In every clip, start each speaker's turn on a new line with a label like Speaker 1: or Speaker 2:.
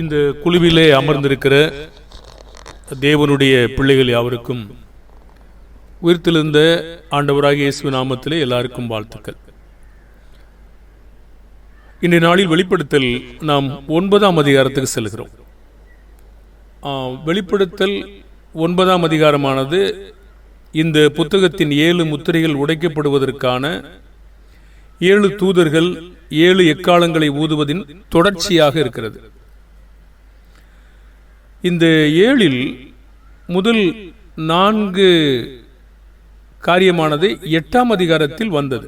Speaker 1: இந்த குழுவிலே அமர்ந்திருக்கிற தேவனுடைய பிள்ளைகள் யாவருக்கும் உயிர்த்திலிருந்த ஆண்டவராக இயேசு நாமத்திலே எல்லாருக்கும் வாழ்த்துக்கள். இன்றைய நாளில் வெளிப்படுத்தல் நாம் ஒன்பதாம் அதிகாரத்துக்கு செல்கிறோம். வெளிப்படுத்தல் ஒன்பதாம் அதிகாரமானது இந்த புத்தகத்தின் ஏழு முத்திரைகள் உடைக்கப்படுவதற்கான ஏழு தூதர்கள் ஏழு எக்காலங்களை ஊதுவதின் தொடர்ச்சியாக இருக்கிறது. இந்த ஏழில் முதல் நான்கு காரியமானது எட்டாம் அதிகாரத்தில் வந்தது.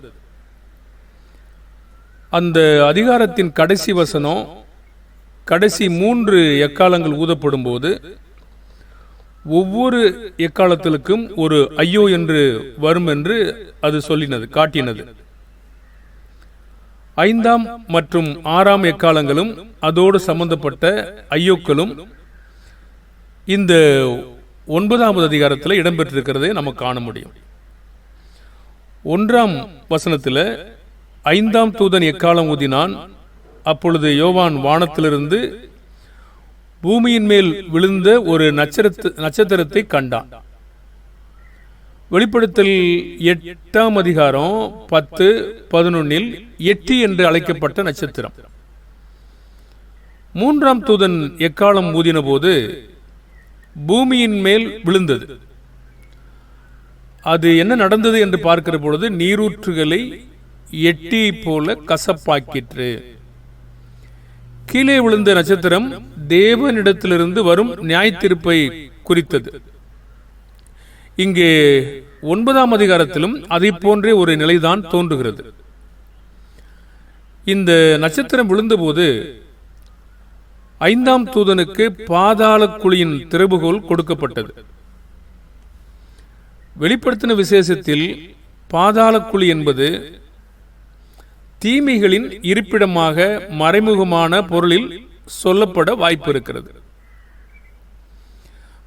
Speaker 1: அந்த அதிகாரத்தின் கடைசி வசனம் கடைசி மூன்று எக்காலங்கள் ஊதப்படும் போது ஒவ்வொரு எக்காலத்திற்கும் ஒரு ஐயோ என்று வரும் என்று அது சொல்லினது காட்டினது. ஐந்தாம் மற்றும் ஆறாம் எக்காலங்களும் அதோடு சம்பந்தப்பட்ட ஐயோக்களும் இந்த ஒன்பதாவது அதிகாரத்தில் இடம்பெற்றிருக்கிறதை நம்ம காண முடியும். ஒன்றாம் வசனத்தில் ஐந்தாம் தூதன் எக்காலம் ஊதினான்? அப்பொழுது யோவான் வானத்திலிருந்து பூமியின் மேல் விழுந்த ஒரு நட்சத்திர நட்சத்திரத்தை கண்டான். வெளிப்படுத்தல் எட்டாம் அதிகாரம் பத்து பதினொன்னில் எட்டி என்று அழைக்கப்பட்ட நட்சத்திரம். மூன்றாம் தூதன் எக்காலம் ஊதின போது பூமியின் மேல் விழுந்தது. அது என்ன நடந்தது என்று பார்க்கிற பொழுது நீரூற்றுகளை எட்டி போல கசப்பாக்கிற்று. கீழே விழுந்த நட்சத்திரம் தேவனிடத்திலிருந்து வரும் நியாயத்தீர்ப்பை குறித்தது. இங்கே ஒன்பதாம் அதிகாரத்திலும் அதை போன்றே ஒரு நிலைதான் தோன்றுகிறது. இந்த நட்சத்திரம் விழுந்தபோது ஐந்தாம் தூதனுக்கு பாதாள குழியின் திறவுகோல் கொடுக்கப்பட்டது. வெளிப்படுத்தின விசேஷத்தில் பாதாள குழி என்பது தீமைகளின் இருப்பிடமாக மறைமுகமான பொருளில் சொல்லப்பட வாய்ப்பு இருக்கிறது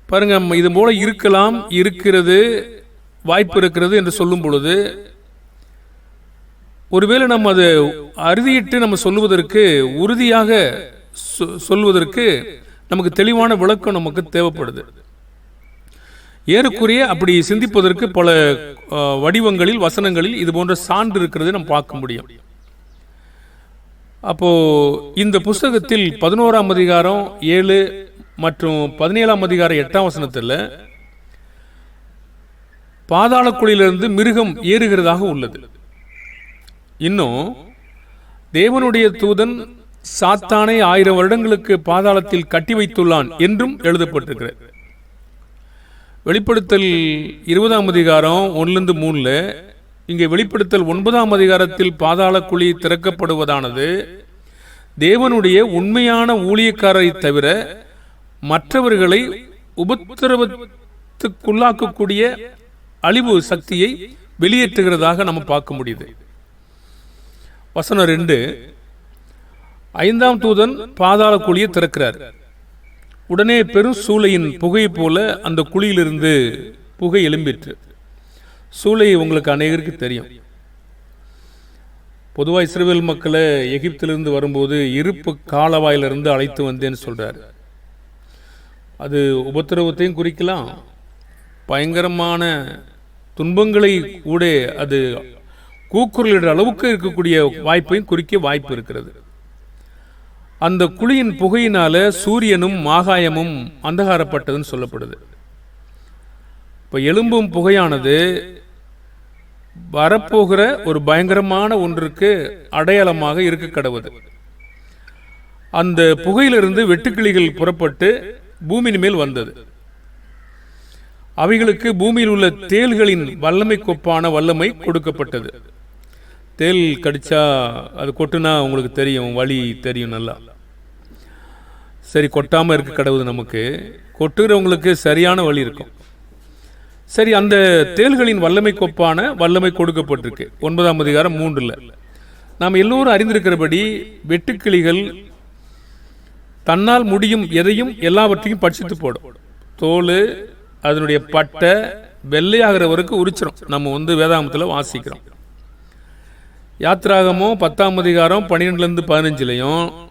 Speaker 1: பாருங்க நம்ம இது போல இருக்கலாம் இருக்கிறது வாய்ப்பு இருக்கிறது என்று சொல்லும் பொழுது ஒருவேளை நம்ம அதை அறுதியிட்டு நம்ம சொல்லுவதற்கு உறுதியாக சொல்வதற்கு நமக்கு தெளிவான விளக்கம் நமக்கு தேவைப்படுது. ஏறக்குறைய அப்படி சிந்திப்பதற்கு பல வடிவங்களில் வசனங்களில் இது போன்ற சான்று இருக்கிறது நம்ம பார்க்க முடியும். அப்போ இந்த புஸ்தகத்தில் பதினோராம் அதிகாரம் ஏழு மற்றும் பதினேழாம் அதிகாரம் எட்டாம் வசனத்தில் பாதாளக்குழியிலிருந்து மிருகம் ஏறுகிறதாக உள்ளது. இன்னும் தேவனுடைய தூதன் சாத்தானை ஆயிரம் வருடங்களுக்கு பாதாளத்தில் கட்டி வைத்துள்ளான் என்றும் எழுதப்பட்டிருக்கிறது. வெளிப்படுத்தல் இருபதாம் அதிகாரம் ஒன்றிலிருந்து மூணுல இங்கே வெளிப்படுத்தல் ஒன்பதாம் அதிகாரத்தில் பாதாள குழி திறக்கப்படுவதானது தேவனுடைய உண்மையான ஊழியக்காரரை தவிர மற்றவர்களை உபத்திரவத்துக்குள்ளாக்கக்கூடிய அழிவு சக்தியை வெளியேற்றுகிறதாக நம்ம பார்க்க முடியுது. வசனம் ரெண்டு ஐந்தாம் தூதன் பாதாள குழியை திறக்கிறார். உடனே பெரும் சூளையின் புகை போல அந்த குழியிலிருந்து புகை எழும்பிற்று. சூளை உங்களுக்கு அநேகருக்கு தெரியும். பொதுவாக இஸ்ரேல் மக்களை எகிப்திலிருந்து வரும்போது இருப்பு காலவாயிலிருந்து அழைத்து வந்தேன்னு சொல்கிறார் அது உபத்திரவத்தையும் குறிக்கலாம். பயங்கரமான துன்பங்களை கூட அது கூக்குரலிடுற அளவுக்கு இருக்கக்கூடிய வாய்ப்பையும் குறிக்க வாய்ப்பு இருக்கிறது. அந்த குழியின் புகையினால சூரியனும் ஆகாயமும் அந்தகாரப்பட்டதுன்னு சொல்லப்படுது. இப்போ எலும்பும் புகையானது வரப்போகிற ஒரு பயங்கரமான ஒன்றுக்கு அடையாளமாக இருக்க கடவுது. அந்த புகையிலிருந்து வெட்டுக்கிளிகள் புறப்பட்டு பூமியின் மேல் வந்தது. அவைகளுக்கு பூமியில் உள்ள தேள்களின் வல்லமை கொப்பான வல்லமை கொடுக்கப்பட்டது. தேள் கடிச்சா அது கொட்டுனா உங்களுக்கு தெரியும் வழி தெரியும் நல்லா. சரி கொட்டாமல் இருக்க கடவுது நமக்கு. கொட்டுகிறவங்களுக்கு சரியான வழி இருக்கும். சரி அந்த தேள்களின் வல்லமை கொப்பான வல்லமை கொடுக்கப்பட்டிருக்கு. ஒன்பதாம் அதிகாரம் மூன்றில். நாம் எல்லோரும் அறிந்திருக்கிறபடி வெட்டுக்கிளிகள் தன்னால் முடியும் எதையும் எல்லாவற்றையும் பட்சித்து போடும். தோல் அதனுடைய பட்டை வெள்ளையாகிற வரைக்கும் உரிச்சிரும். நம்ம வந்து வேதாமத்தில் வாசிக்கிறோம். யாத்ராகமோ பத்தாம் அதிகாரம் பன்னிரெண்டுலேருந்து பதினஞ்சுலையும்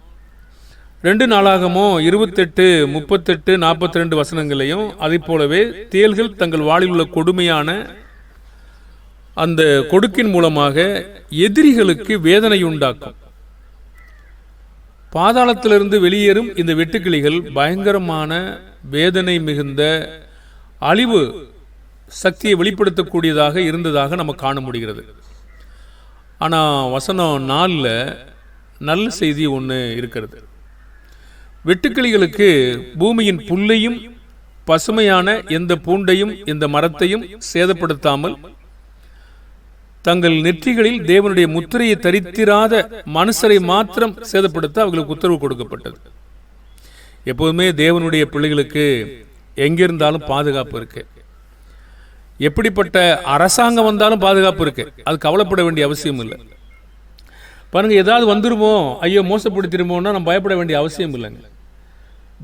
Speaker 1: ரெண்டு நாளாகமோ இருபத்தெட்டு முப்பத்தெட்டு நாற்பத்தி ரெண்டு வசனங்களையும் அதை போலவே தேள்கள் தங்கள் வாழில் உள்ள கொடுமையான அந்த கொடுக்கின் மூலமாக எதிரிகளுக்கு வேதனை உண்டாக்கும் பாதாளத்திலிருந்து வெளியேறும் இந்த வெட்டுக்கிளிகள் பயங்கரமான வேதனை மிகுந்த அழிவு சக்தியை வெளிப்படுத்தக்கூடியதாக இருந்ததாக நம்ம காண முடிகிறது. ஆனால் வசனம் நாலில் நல்ல செய்தி ஒன்று இருக்கிறது. வெட்டுக்கிளிகளுக்கு பூமியின் புல்லையும் பசுமையான எந்த பூண்டையும் இந்த மரத்தையும் சேதப்படுத்தாமல் தங்கள் நெற்றிகளில் தேவனுடைய முத்திரையை தரித்திராத மனுஷரை மாத்திரம் சேதப்படுத்த அவர்களுக்கு உத்தரவு கொடுக்கப்பட்டது. எப்போதுமே தேவனுடைய பிள்ளைகளுக்கு எங்கிருந்தாலும் பாதுகாப்பு இருக்கு. எப்படிப்பட்ட அரசாங்கம் வந்தாலும் பாதுகாப்பு இருக்கு. அது கவலைப்பட வேண்டிய அவசியம் இல்லை. பாருங்க ஏதாவது வந்துருமோ ஐயோ மோசப்படுத்திருமோன்னா நம்ம பயப்பட வேண்டிய அவசியம் இல்லைங்க.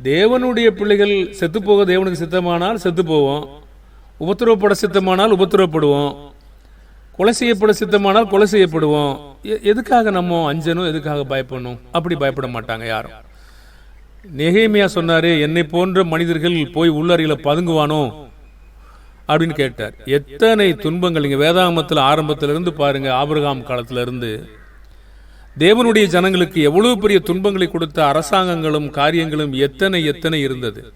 Speaker 1: தேவனுடைய பிள்ளைகள் செத்துப்போக தேவனுக்கு சித்தமானால் செத்து போவோம் உபத்திரவப்பட சித்தமானால் உபத்திரவப்படுவோம். கொலை செய்யப்பட சித்தமானால் கொலை செய்யப்படுவோம். எ- எதுக்காக நம்ம அஞ்சனும் எதுக்காக பயப்படணும்? அப்படி பயப்பட மாட்டாங்க யாரும். நெகேமியா சொன்னாரு என்னை போன்ற மனிதர்கள் போய் உள்ளறையில் பதுங்குவானோ? அப்படின்னு கேட்டார். எத்தனை துன்பங்கள் இங்கே வேதாகமத்தில் ஆரம்பத்திலிருந்து பாருங்க ஆபிரகாம் காலத்திலிருந்து. இருந்து தேவனுடைய ஜனங்களுக்கு எவ்வளவு பெரிய துன்பங்களை கொடுத்த அரசாங்கங்களும் காரியங்களும் எத்தனை எத்தனை இருந்தது.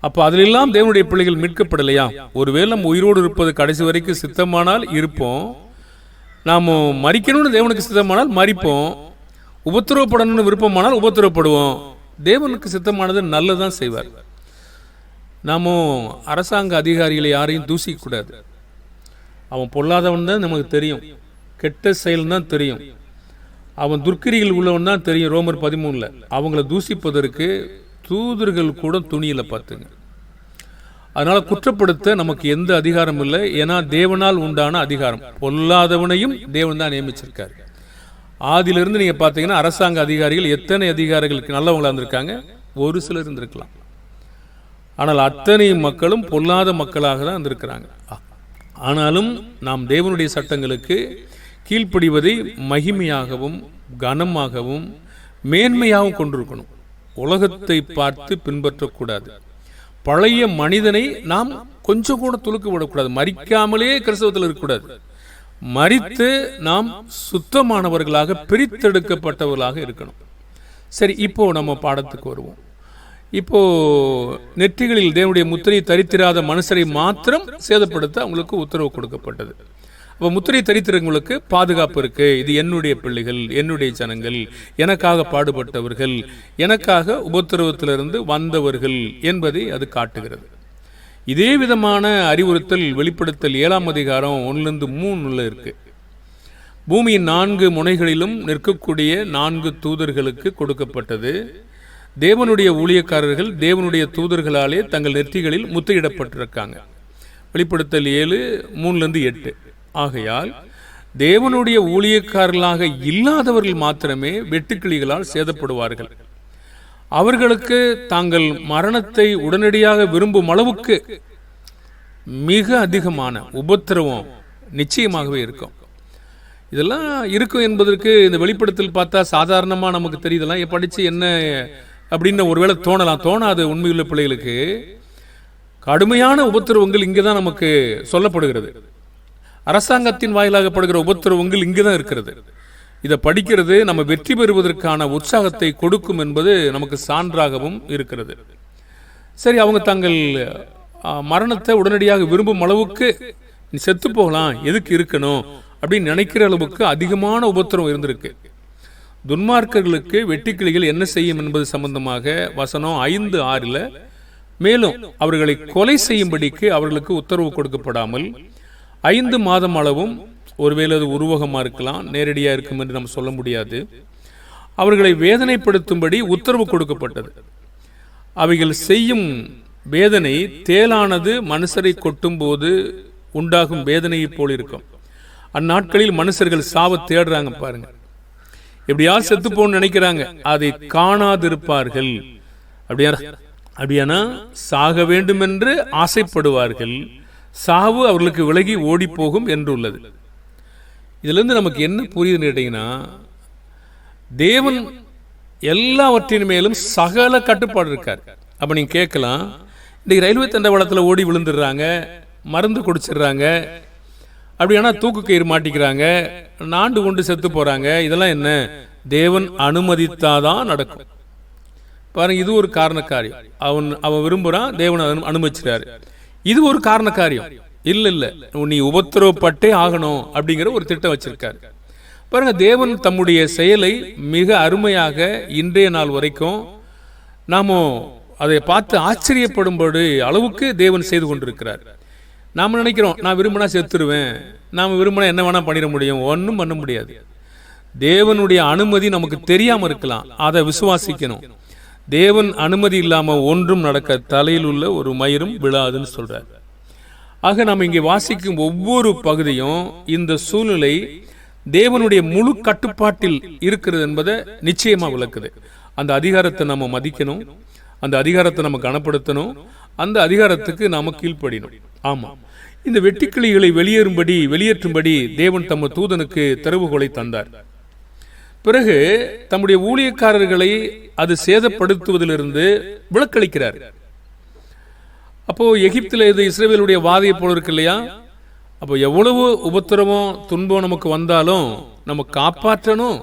Speaker 1: அப்போ அதிலெல்லாம் தேவனுடைய பிள்ளைகள் மீட்கப்படலையா? ஒருவேளை நம்ம உயிரோடு இருப்பது கடைசி வரைக்கும் சித்தமானால் இருப்போம். நாம் மறிக்கணும்னு தேவனுக்கு சித்தமானால் மறிப்போம். உபத்திரவப்படணும்னு விருப்பமானால் உபத்திரவப்படுவோம். தேவனுக்கு சித்தமானது நல்லதான் செய்வார். நாம் அரசாங்க அதிகாரிகளை யாரையும் தூசிக்கக்கூடாது. அவன் பொல்லாதவன் தான் நமக்கு தெரியும். கெட்ட செயல் தான் தெரியும். அவன் துர்க்கிரிகள் உள்ளவன் தான் தெரியும் ரோமர் பதிமூணில் அவங்கள தூசிப்பதற்கு தூதர்கள் கூட துணியில் பார்த்துங்க. அதனால் குற்றப்படுத்த நமக்கு எந்த அதிகாரம் இல்லை. ஏன்னா தேவனால் உண்டான அதிகாரம். பொல்லாதவனையும் தேவன் தான் நியமிச்சிருக்காரு. ஆதிலிருந்து நீங்கள் பார்த்தீங்கன்னா அரசாங்க அதிகாரிகள் எத்தனை அதிகாரிகளுக்கு நல்லவங்களாக இருந்திருக்காங்க? ஒரு சிலர் இருந்திருக்கலாம். ஆனால் அத்தனை மக்களும் பொல்லாத மக்களாக தான் இருந்திருக்கிறாங்க. ஆனாலும் நாம் தேவனுடைய சட்டங்களுக்கு கீழ்ப்படிவதை மகிமையாகவும் கனமாகவும் மேன்மையாகவும் கொண்டிருக்கணும். உலகத்தை பார்த்து பின்பற்றக்கூடாது. பழைய மனிதனை நாம் கொஞ்சம் கூட துலுக்கு விடக்கூடாது. மறிக்காமலே கிறிஸ்தவத்தில் இருக்கக்கூடாது. மறித்து நாம் சுத்தமானவர்களாக பிரித்தெடுக்கப்பட்டவர்களாக இருக்கணும். சரி இப்போ நம்ம பாடத்துக்கு வருவோம். இப்போ நெற்றிகளில் தேவனுடைய முத்திரையை தரித்திராத மனுஷரை மாத்திரம் சேதப்படுத்த அவங்களுக்கு உத்தரவு கொடுக்கப்பட்டது. அப்போ முத்திரை தரித்திரங்களுக்கு பாதுகாப்பு இருக்கு. இது என்னுடைய பிள்ளைகள் என்னுடைய ஜனங்கள் எனக்காக பாடுபட்டவர்கள் எனக்காக உபத்திரவத்திலிருந்து வந்தவர்கள் என்பதை அது காட்டுகிறது. இதே விதமான அறிவுறுத்தல் வெளிப்படுத்தல் ஏழாம் அதிகாரம் ஒன்றுலேருந்து மூணுல இருக்கு. பூமியின் நான்கு முனைகளிலும் நிற்கக்கூடிய நான்கு தூதர்களுக்கு கொடுக்கப்பட்டது. தேவனுடைய ஊழியக்காரர்கள் தேவனுடைய தூதர்களாலே தங்கள் நெற்றிகளில் முத்தையிடப்பட்டிருக்காங்க வெளிப்படுத்தல் ஏழு மூணுலேருந்து எட்டு. ஆகையால் தேவனுடைய ஊழியக்காரர்களாக இல்லாதவர்கள் மாத்திரமே வெட்டுக்கிளிகளால் சேதப்படுவார்கள். அவர்களுக்கு தாங்கள் மரணத்தை உடனடியாக விரும்பும் அளவுக்கு மிக அதிகமான உபத்திரவம் நிச்சயமாகவே இருக்கும். இதெல்லாம் இருக்கும் என்பதற்கு இந்த வெளிப்படுத்தல் பார்த்தா சாதாரணமாக நமக்கு தெரியுதெல்லாம் படித்து என்ன அப்படின்னு ஒருவேளை தோணலாம். தோணாது உண்மையுள்ள பிள்ளைகளுக்கு. கடுமையான உபத்திரவங்கள் இங்கே தான் நமக்கு சொல்லப்படுகிறது. அரசாங்கத்தின் வாயிலாக படுகிற உபத்திரவங்கள் இங்கே தான் இருக்கிறது. இதை படிக்கிறது நம்ம வெற்றி பெறுவதற்கான உற்சாகத்தை கொடுக்கும் என்பது நமக்கு சான்றாகவும் இருக்கிறது. சரி அவங்க தங்கள் மரணத்தை உடனடியாக விரும்பும் அளவுக்கு நீ செத்து போகலாம் எதுக்கு இருக்கணும் அப்படின்னு நினைக்கிற அளவுக்கு அதிகமான உபத்திரம் இருந்திருக்கு. துன்மார்க்கர்களுக்கு வெட்டுக்கிளிகள் என்ன செய்யும் என்பது சம்பந்தமாக வசனம் ஐந்து ஆறில் மேலும் அவர்களை கொலை செய்யும்படிக்கு அவர்களுக்கு உத்தரவு கொடுக்கப்படாமல் ஐந்து மாதம் அளவும் ஒருவேளை அது உருவகமாக இருக்கலாம் நேரடியாக இருக்கும் என்று நம்ம சொல்ல முடியாது. அவர்களை வேதனைப்படுத்தும்படி உத்தரவு கொடுக்கப்பட்டது. அவைகள் செய்யும் வேதனை தேலானது மனுஷரை கொட்டும்போது உண்டாகும் வேதனையைப் போல் இருக்கும். அந்நாட்களில் மனுஷர்கள் சாவ தேடுறாங்க பாருங்க. எப்படியாவது செத்துப்போன்னு நினைக்கிறாங்க. அதை காணாதிருப்பார்கள். அப்படியா அப்படியானா? சாக வேண்டும் என்று ஆசைப்படுவார்கள். சாவு அவர்களுக்கு விலகி ஓடி போகும் என்று உள்ளது நமக்கு என்ன புரியுதுன்னு கேட்டீங்கன்னா தேவன் எல்லாவற்றின் மேலும் சகல கட்டுப்பாடு இருக்கார். அப்போ நீங்கள் கேட்கலாம் இன்றைக்கி ரயில்வே தண்டவாளத்தில் ஓடி விழுந்துடுறாங்க மருந்து குடிச்சிடுறாங்க அப்படி ஆனால் தூக்கு கயிறு மாட்டிக்கிறாங்க நாண்டு கொண்டு செத்து போகிறாங்க இதெல்லாம் என்ன? தேவன் அனுமதித்தாதான் நடக்கும். பாருங்க இது ஒரு காரண காரியம். அவன் அவன் விரும்புகிறான் தேவன் அனு- அனுமதிச்சிட்டாரு. இது ஒரு காரண காரியம். இல்லை இல்லை. நீ உபத்திரவப்பட்டே ஆகணும் அப்படிங்கிற ஒரு திட்டம் வச்சிருக்காரு. பாருங்க தேவன் தம்முடைய செயலை மிக அருமையாக இன்றைய நாள் வரைக்கும் நாம அதை பார்த்து ஆச்சரியப்படும்படி அளவுக்கு தேவன் செய்து கொண்டிருக்கிறார். நாம் நினைக்கிறோம் நான் விரும்பினா செத்துருவேன். நாம் விரும்பினா என்ன வேணால் பண்ணிட முடியும். ஒன்றும் பண்ண முடியாது. தேவனுடைய அனுமதி நமக்கு தெரியாமல் இருக்கலாம். அதை விசுவாசிக்கணும். தேவன் அனுமதி இல்லாமல் ஒன்றும் நடக்க தலையில் உள்ள ஒரு மயிரும் விழாதுன்னு சொல்கிறார் ஆக நாம் இங்கே வாசிக்கும் ஒவ்வொரு பகுதியும் இந்த சூழ்நிலை தேவனுடைய முழு கட்டுப்பாட்டில் இருக்கிறது என்பதை நிச்சயமாக விளக்குது. அந்த அதிகாரத்தை நம்ம மதிக்கணும் அந்த அதிகாரத்தை நம்ம கனப்படுத்தணும் அந்த அதிகாரத்துக்கு நாம் கீழ்ப்படினோம் ஆமாம் இந்த வெட்டிக்கிளிகளை வெளியேறும்படி வெளியேற்றும்படி தேவன் தம்ம தூதனுக்கு திறவுகோலை தந்தார். பிறகு தம்முடைய ஊழியக்காரர்களை அது சேதப்படுத்துவதிலிருந்து விளக்களிக்கிறார் அப்போ எகிப்தில் இது இஸ்ரேவேலுடைய வாதியை போல இருக்கு இல்லையா? அப்போ எவ்வளவு உபத்திரவம் துன்பம் நமக்கு வந்தாலும் நம்ம காப்பாற்றணும்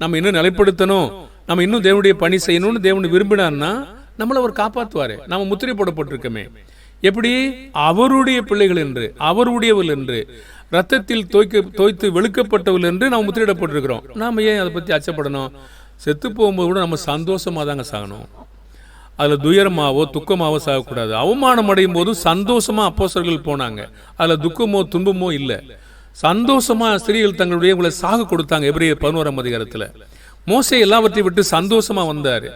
Speaker 1: நம்ம இன்னும் நிலைப்படுத்தணும் நம்ம இன்னும் தேவனுடைய பணி செய்யணும்னு தேவன் விரும்பினார்னா நம்மளை அவர் காப்பாற்றுவாரு நம்ம முத்திரை போடப்பட்டிருக்கோமே. எப்படி? அவருடைய பிள்ளைகள் என்று அவருடையவள் என்று. ரத்தத்தில் தோய்க்க தோய்த்து வெளுக்கப்பட்டவள் என்று நாம் முத்திரிடப்பட்டிருக்கிறோம் நாம் ஏன் அதை பற்றி அச்சப்படணும்? செத்து போகும்போது கூட நம்ம சந்தோஷமாக தாங்க சாகணும். அதில் துயரமாவோ துக்கமாவோ சாகக்கூடாது. அவமானம் அடையும் போது சந்தோஷமாக அப்போசர்கள் போனாங்க. அதில் துக்கமோ துன்பமோ இல்லை. சந்தோஷமாக ஸ்திரீகள் தங்களுடைய உங்களை சாக கொடுத்தாங்க எப்படி பதினோராம் அதிகாரத்தில். மோசை எல்லாவற்றையும் விட்டு சந்தோஷமாக வந்தார்.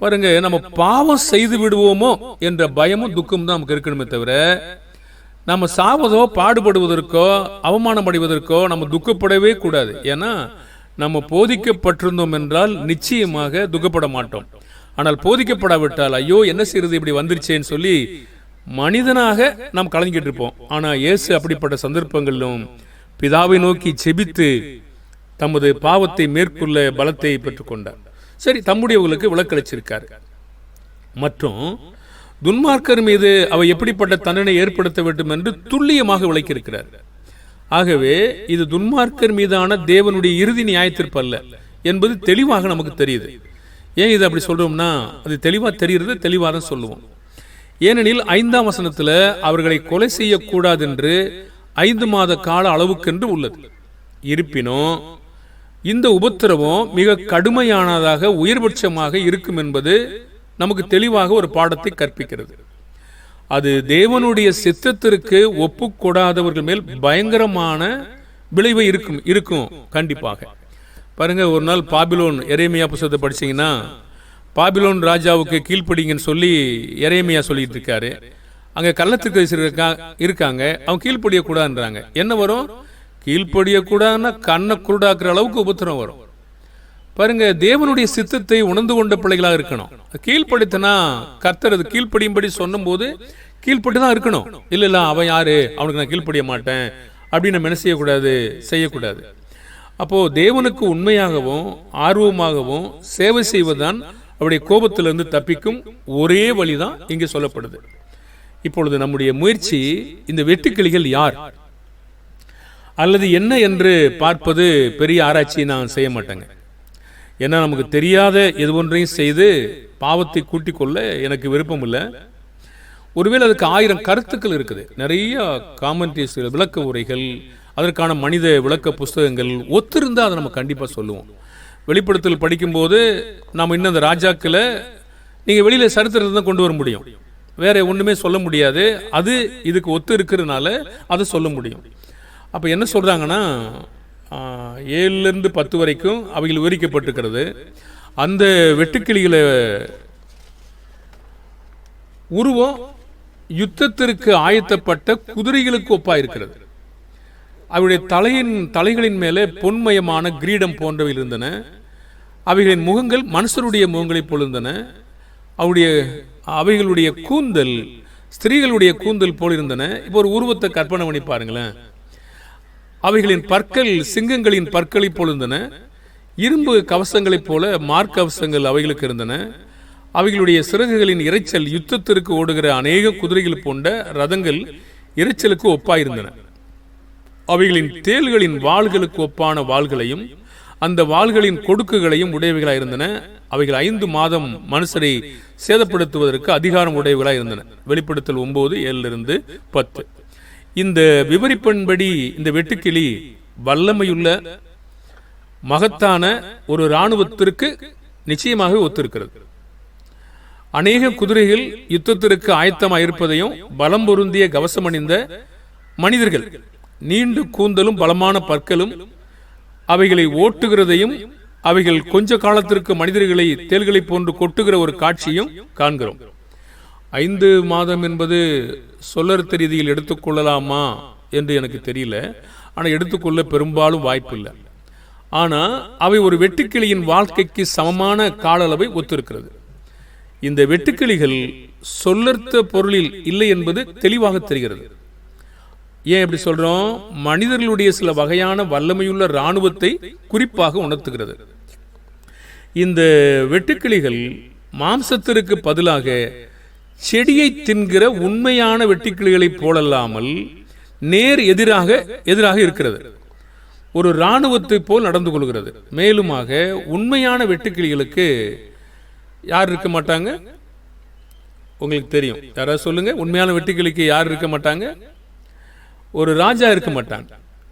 Speaker 1: பாருங்க நம்ம பாவம் செய்து விடுவோமோ என்ற பயமும் துக்கமும் தான் நமக்கு இருக்கணுமே தவிர நம்ம சாவதோ பாடுபடுவதற்கோ அவமானம் அடைவதற்கோ நம்ம துக்கப்படவே கூடாது. ஏன்னா நம்ம போதிக்கப்பட்டிருந்தோம் என்றால் நிச்சயமாக துக்கப்பட மாட்டோம். ஆனால் போதிக்கப்படாவிட்டால் ஐயோ என்ன செய்யறது இப்படி வந்துருச்சேன்னு சொல்லி மனிதனாக நாம் கலந்துக்கிட்டு இருப்போம். ஆனால் இயேசு அப்படிப்பட்ட சந்தர்ப்பங்களிலும் பிதாவை நோக்கி செபித்து தமது பாவத்தை மேற்கொள்ள பலத்தை பெற்றுக்கொண்டார். சரி தம்முடையவர்களுக்கு விளக்களிச்சிருக்கார் மற்றும் துன்மார்க்கர் மீது அவை எப்படிப்பட்ட தண்டனை ஏற்படுத்த வேண்டும் என்று துல்லியமாக விளக்கியிருக்கிறார். ஆகவே இது துன்மார்க்கர் மீதான தேவனுடைய இறுதி நியாயத்திற்பு அல்ல என்பது தெளிவாக நமக்கு தெரியுது. ஏன் இது அப்படி சொல்றோம்னா அது தெளிவாக தெரிகிறது தெளிவாக தான் சொல்லுவோம். ஏனெனில் ஐந்தாம் வசனத்தில் அவர்களை கொலை செய்யக்கூடாது என்று ஐந்து மாத கால அளவுக்கென்று உள்ளது. இருப்பினும் இந்த உபத்திரவம் மிக கடுமையானதாக உயர்பட்சமாக இருக்கும் என்பது நமக்கு தெளிவாக ஒரு பாடத்தை கற்பிக்கிறது. அது தேவனுடைய சித்தத்திற்கு ஒப்புக்கூடாதவர்கள் மேல் பயங்கரமான விளைவு இருக்கும் இருக்கும் கண்டிப்பாக. பாருங்க ஒரு நாள் பாபிலோன் எரேமியா புத்தகத்தை படிச்சீங்கன்னா பாபிலோன் ராஜாவுக்கு கீழ்ப்படிங்கன்னு சொல்லி எரேமியா சொல்லிட்டு இருக்காரு. அங்கே கள்ளத்துக்கு இருக்கா இருக்காங்க. அவங்க கீழ்ப்படியக்கூடாதுன்றாங்க. என்ன வரும்? கீழ்ப்படியக்கூடாதுன்னா கண்ணை குருடாக்குற அளவுக்கு உபத்திரம் வரும். பாருங்க தேவனுடைய சித்தத்தை உணர்ந்து கொண்ட பிள்ளைகளாக இருக்கணும். கீழ்ப்படுத்தினா கர்த்தர் அது கீழ்ப்படியும்படி சொன்னும்போது கீழ்ப்பட்டு தான் இருக்கணும். இல்ல இல்ல அவன் யாரு? அவனுக்கு நான் கீழ்ப்படிய மாட்டேன். அப்படின்னு நம்ம என்ன செய்யக்கூடாது? செய்யக்கூடாது. அப்போ தேவனுக்கு உண்மையாகவும் ஆர்வமாகவும் சேவை செய்வதுதான் அவருடைய கோபத்திலிருந்து தப்பிக்கும் ஒரே வழிதான் இங்கே சொல்லப்படுது. இப்பொழுது நம்முடைய முயற்சி இந்த வெட்டுக்கிளிகள் யார்? அல்லது என்ன என்று பார்ப்பது பெரிய ஆராய்ச்சி நான் செய்ய மாட்டேங்க. ஏன்னா நமக்கு தெரியாத எது ஒன்றையும் செய்து பாவத்தை கூட்டிக் கொள்ள எனக்கு விருப்பம் இல்லை ஒருவேளை அதுக்கு ஆயிரம் கருத்துக்கள் இருக்குது. நிறைய காமெண்ட்ரிஸ் விளக்க உரைகள் அதற்கான மனித விளக்க புஸ்தகங்கள் ஒத்திருந்தால் அதை நம்ம கண்டிப்பாக சொல்லுவோம். வெளிப்படுத்தல் படிக்கும்போது நாம் இன்னும் அந்த ராஜாக்களை நீங்கள் வெளியில் சரித்திரத்தை தான் கொண்டு வர முடியும். வேற ஒன்றுமே சொல்ல முடியாது. அது இதுக்கு ஒத்து இருக்கிறதுனால அதை சொல்ல முடியும். அப்போ என்ன சொல்கிறாங்கன்னா ஏழுலேருந்து பத்து வரைக்கும் அவைகள் விவரிக்கப்பட்டிருக்கிறது. அந்த வெட்டுக்கிளிகளை உருவம் யுத்தத்திற்கு ஆயத்தப்பட்ட குதிரைகளுக்கு ஒப்பாயிருக்கிறது. அவருடைய தலையின் தலைகளின் மேலே பொன்மயமான கிரீடம் போன்றவை இருந்தன. அவைகளின் முகங்கள் மனுஷருடைய முகங்களைப் போலிருந்தன. அவருடைய அவைகளுடைய கூந்தல் ஸ்திரீகளுடைய கூந்தல் போல் இருந்தன இப்போ ஒரு உருவத்தை கற்பனை பண்ணி பாருங்களேன். அவைகளின் பற்கள் சிங்கங்களின் பற்களைப் போல் இருந்தன இரும்பு கவசங்களைப் போல மார்க் கவசங்கள் அவைகளுக்கு இருந்தன. அவைகளுடைய சிறகுகளின் இரைச்சல் யுத்தத்திற்கு ஓடுகிற அநேக குதிரைகள் போன்ற ரதங்கள் இரைச்சலுக்கு ஒப்பாயிருந்தன. அவைகளின் தேள்களின் வாள்களுக்கு ஒப்பான வாள்களையும் அந்த வாள்களின் கொடுக்குகளையும் உடையவைகளாயிருந்தன. அவைகள் ஐந்து மாதம் மனுஷரை சேதப்படுத்துவதற்கு அதிகாரம் உடையவைகளாக இருந்தன வெளிப்படுத்தல் ஒன்பது ஏழிலிருந்து பத்து. இந்த விவரிப்பின்படி இந்த வெட்டுக்கிளி வல்லமையுள்ள மகத்தான ஒரு இராணுவத்திற்கு நிச்சயமாக ஒத்திருக்கிறது. அநேக குதிரைகள் யுத்தத்திற்கு ஆயத்தமாக இருப்பதையும் பலம் பொருந்திய கவசம் அணிந்த மனிதர்கள் நீண்டு கூந்தலும் பலமான பற்களும் அவைகளை ஓட்டுகிறதையும் அவைகள் கொஞ்ச காலத்திற்கு மனிதர்களை தேள்களைப் போன்று கொட்டுகிற ஒரு காட்சியும் காண்கிறோம். ஐந்து மாதம் என்பது சொல்லறுத்த ரீதியில் எடுத்துக்கொள்ளலாமா என்று எனக்கு தெரியல. ஆனால் எடுத்துக்கொள்ள பெரும்பாலும் வாய்ப்பில்லை. ஆனால் அவை ஒரு வெட்டுக்கிளியின் வாழ்க்கைக்கு சமமான கால அளவை ஒத்திருக்கிறது. இந்த வெட்டுக்கிளிகள் சொல்லர்த்த பொருளில் இல்லை என்பது தெளிவாக தெரிகிறது. ஏன் இப்படி சொல்றோம்? மனிதர்களுடைய சில வகையான வல்லமையுள்ள இராணுவத்தை குறிப்பாக உணர்த்துகிறது. இந்த வெட்டுக்கிளிகள் மாம்சத்திற்கு பதிலாக செடியை தின்கிற உண்மையான வெட்டுக்கிளிகளைப் போலல்லாமல் நேர் எதிராக எதிராக இருக்கிறது. ஒரு இராணுவத்தை போல் நடந்து கொள்கிறது. மேலுமாக உண்மையான வெட்டுக்கிளிகளுக்கு யார் இருக்க மாட்டாங்க? உங்களுக்கு தெரியும். யாராவது சொல்லுங்க. உண்மையான வெட்டுக்கிளிக்கு யார் இருக்க மாட்டாங்க? ஒரு ராஜா இருக்க மாட்டாங்க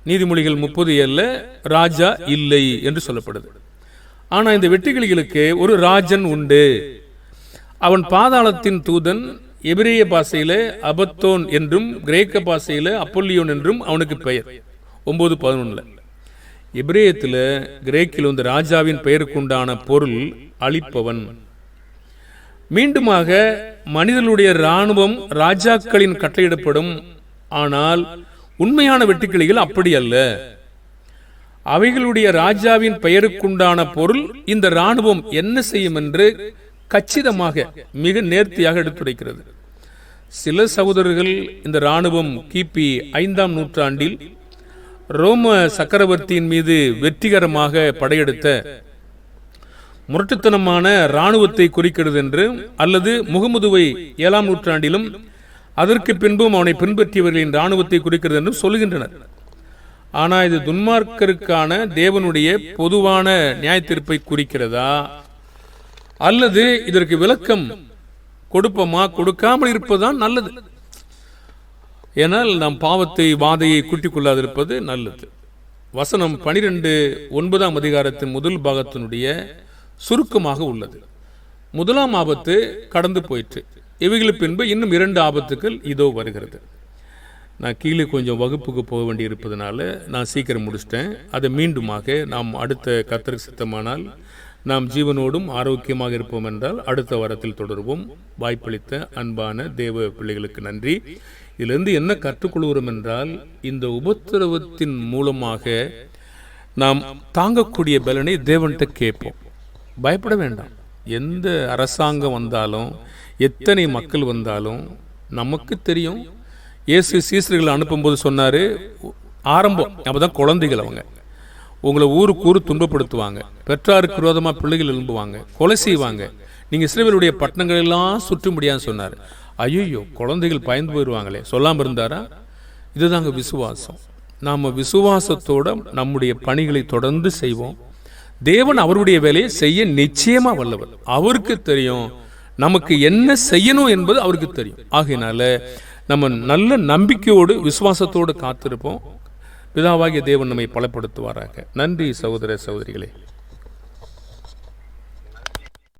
Speaker 1: நீதிமொழிகள் முப்பது ஏழில் ராஜா இல்லை என்று சொல்லப்படுது. ஆனால் இந்த வெட்டுக்கிளிகளுக்கு ஒரு ராஜன் உண்டு. அவன் பாதாளத்தின் தூதன் எபிரேய பாசையில அபத்தோன் என்றும் கிரேக்க பாசையில அப்பொல்லியோன் என்றும் அவனுக்கு பெயர். ஒன்பது பதினொன்னுல. எபிரேயத்தில் கிரேக்கில் இந்த ராஜாவின் பெயருக்குண்டான பொருள் அழிப்பவன். மீண்டுமாக மனிதனுடைய இராணுவம் ராஜாக்களின் கட்டளையிடப்படும். ஆனால் உண்மையான வெட்டுக்கிளிகள் அப்படி அல்ல. அவைகளுடைய ராஜாவின் பெயருக்குண்டான பொருள் இந்த இராணுவம் என்ன செய்யும் என்று கச்சிதமாக மிக நேர்த்தியாக எடுத்துரைக்கிறது. சில சகோதரர்கள் இந்த இராணுவம் கிபி ஐந்தாம் நூற்றாண்டில் ரோம சக்கரவர்த்தியின் மீது வெற்றிகரமாக படையெடுத்த முரட்டுத்தனமான இராணுவத்தை குறிக்கிறது என்று அல்லது முகமுதுவை ஏழாம் நூற்றாண்டிலும் அதற்கு பின்பும் அவனை பின்பற்றியவர்களின் இராணுவத்தை குறிக்கிறது என்றும் சொல்கின்றனர் ஆனால் இது துன்மார்க்கருக்கான தேவனுடைய பொதுவான நியாய தீர்ப்பை குறிக்கிறதா? அல்லது இதற்கு விளக்கம் கொடுப்போமா? கொடுக்காமல் இருப்பதுதான் நல்லது. ஏனால் நாம் பாவத்தை வாதையை கூட்டிக் கொள்ளாதிருப்பது நல்லது. வசனம் பனிரெண்டு ஒன்பதாம் அதிகாரத்தின் முதல் பாகத்தினுடைய சுருக்கமாக உள்ளது. முதலாம் ஆபத்து கடந்து போயிற்று. இவைகளுக்கு பின்பு இன்னும் இரண்டு ஆபத்துக்கள் இதோ வருகிறது. நான் கீழே கொஞ்சம் வகுப்புக்கு போக வேண்டி இருப்பதனால நான் சீக்கிரம் முடிச்சிட்டேன். அதை மீண்டுமாக நாம் அடுத்த கத்தருக்கு சித்தமானால் நாம் ஜீவனோடும் ஆரோக்கியமாக இருப்போம் என்றால் அடுத்த வாரத்தில் தொடருவோம். வாய்ப்பளித்த அன்பான தேவ பிள்ளைகளுக்கு நன்றி. இதிலிருந்து என்ன கற்றுக்கொள்கிறோம் என்றால் இந்த உபத்திரவத்தின் மூலமாக நாம் தாங்கக்கூடிய பலனை தேவன்கிட்ட கேட்போம். பயப்பட வேண்டாம். எந்த அரசாங்கம் வந்தாலும் எத்தனை மக்கள் வந்தாலும் நமக்கு தெரியும். இயேசு சீசர்கள் அனுப்பும்போது சொன்னார் ஆரம்பம். அப்போ தான் குழந்தைகள் அவங்க. உங்களை ஊருக்கு ஊர் துன்பப்படுத்துவாங்க. பெற்றாருக்கு விரோதமாக பிள்ளைகள் எழும்புவாங்க. கொலை செய்வாங்க. நீங்கள் இஸ்ரேலுடைய பட்டணங்கள் எல்லாம் சுற்ற முடியாதுன்னு சொன்னார். ஐயோ குழந்தைகள் பயந்து போயிடுவாங்களே சொல்லாமல் இருந்தாரா? இதுதாங்க விசுவாசம். நாம் விசுவாசத்தோட நம்முடைய பணிகளை தொடர்ந்து செய்வோம். தேவன் அவருடைய வேலையை செய்ய நிச்சயமா வல்லவர். அவருக்கு தெரியும் நமக்கு என்ன செய்யணும் என்பது அவருக்கு தெரியும். ஆகையினால நம்ம நல்ல நம்பிக்கையோடு விசுவாசத்தோடு காத்திருப்போம். பிதாவாகிய தேவன் நம்மை பலப்படுத்துவாராக. நன்றி சகோதர சகோதரிகளே.